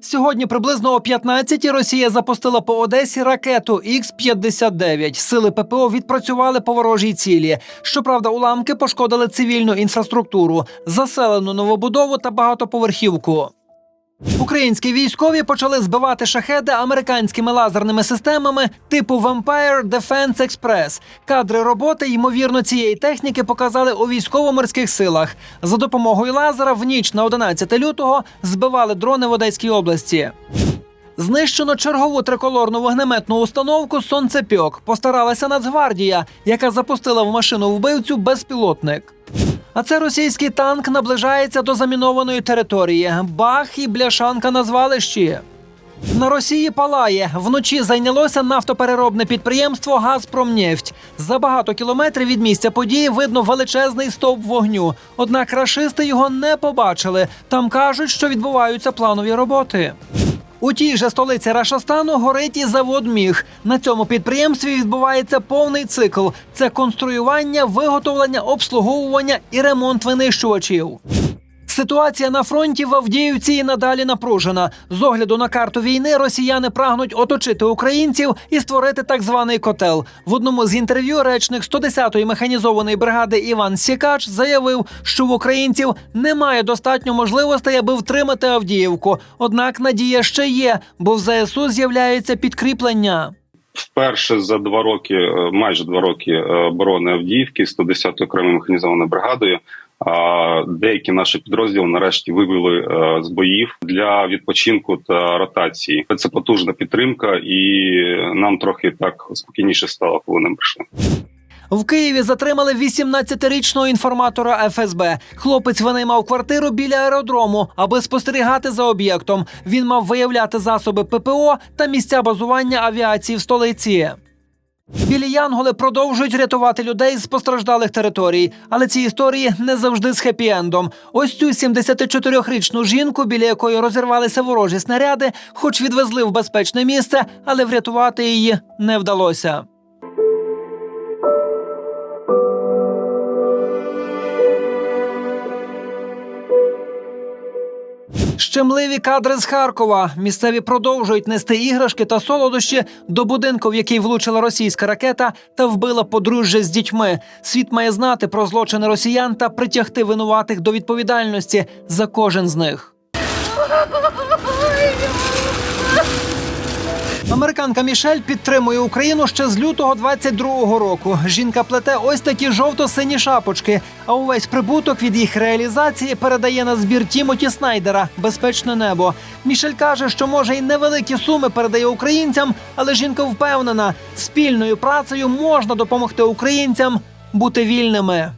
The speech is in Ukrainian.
Сьогодні приблизно о 15-й Росія запустила по Одесі ракету Х-59. Сили ППО відпрацювали по ворожій цілі. Щоправда, уламки пошкодили цивільну інфраструктуру, заселену новобудову та багатоповерхівку. Українські військові почали збивати шахеди американськими лазерними системами типу Vampire Defense Express. Кадри роботи, ймовірно, цієї техніки показали у військово-морських силах. За допомогою лазера в ніч на 11 лютого збивали дрони в Одеській області. Знищено чергову триколорну вогнеметну установку Сонцепьок. Постаралася Нацгвардія, яка запустила в машину вбивцю безпілотник. А це російський танк наближається до замінованої території. Бах і бляшанка на звалищі. На Росії палає. Вночі зайнялося нафтопереробне підприємство Газпромнефть. За багато кілометрів від місця події видно величезний стовп вогню. Однак рашисти його не побачили. Там кажуть, що відбуваються планові роботи. У тій же столиці Рашастану горить і завод Міг. На цьому підприємстві відбувається повний цикл: це конструювання, виготовлення, обслуговування і ремонт винищувачів. Ситуація на фронті в Авдіївці і надалі напружена. З огляду на карту війни росіяни прагнуть оточити українців і створити так званий котел. В одному з інтерв'ю речник 110-ї механізованої бригади Іван Сікач заявив, що в українців немає достатньо можливостей, аби втримати Авдіївку. Однак надія ще є, бо в ЗСУ з'являється підкріплення. Вперше за два роки, е, майже два роки е, оборони Авдіївки 110-ї окремою механізованою бригадою. Деякі наші підрозділи нарешті вивели е, з боїв для відпочинку та ротації. Це потужна підтримка, і нам трохи так спокійніше стало, коли нам прийшли. В Києві затримали 18-річного інформатора ФСБ. Хлопець винаймав квартиру біля аеродрому, аби спостерігати за об'єктом. Він мав виявляти засоби ППО та місця базування авіації в столиці. Білі Янголи продовжують рятувати людей з постраждалих територій, але ці історії не завжди з хеппі-ендом. Ось цю 74-річну жінку, біля якої розірвалися ворожі снаряди, хоч відвезли в безпечне місце, але врятувати її не вдалося. Щемливі кадри з Харкова. Місцеві продовжують нести іграшки та солодощі до будинку, в який влучила російська ракета та вбила подружжя з дітьми. Світ має знати про злочини росіян та притягти винуватих до відповідальності за кожен з них. Американка Мішель підтримує Україну ще з лютого 22-го року. Жінка плете ось такі жовто-сині шапочки. А увесь прибуток від їх реалізації передає на збір Тімоті Снайдера Безпечне небо. Мішель каже, що може й невеликі суми передає українцям, але жінка впевнена, спільною працею можна допомогти українцям бути вільними.